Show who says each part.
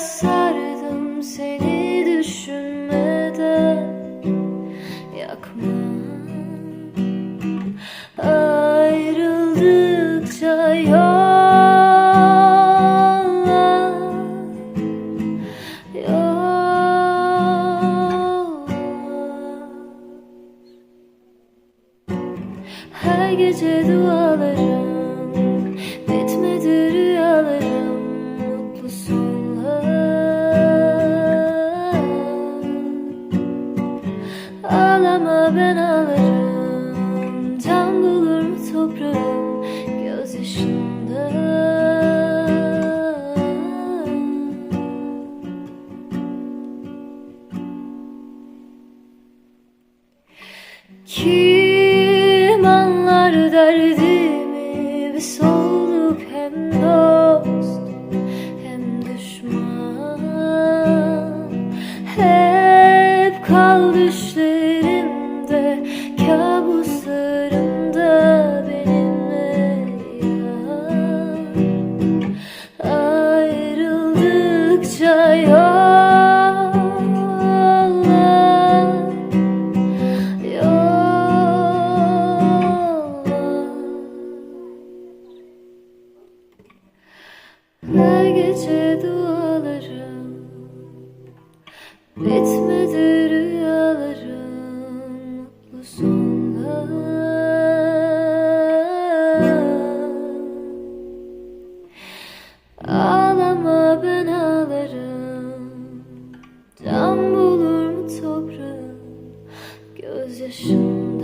Speaker 1: sardım seni düşünmeden. Yakma. Ayrıldıkça yollar. Yollar. Her gece dualarım ben ağlarım Can bulur mu toprağım Gözyaşında Kim anlar derdimi? Biz olduk hem dost hem düşman. Hep kal düşlerimde Her gece dualarım. Bitmedi rüyalarım Mutlu sonlar. Ağlama ben ağlarım. Can bulur mu toprağım? Gözyaşım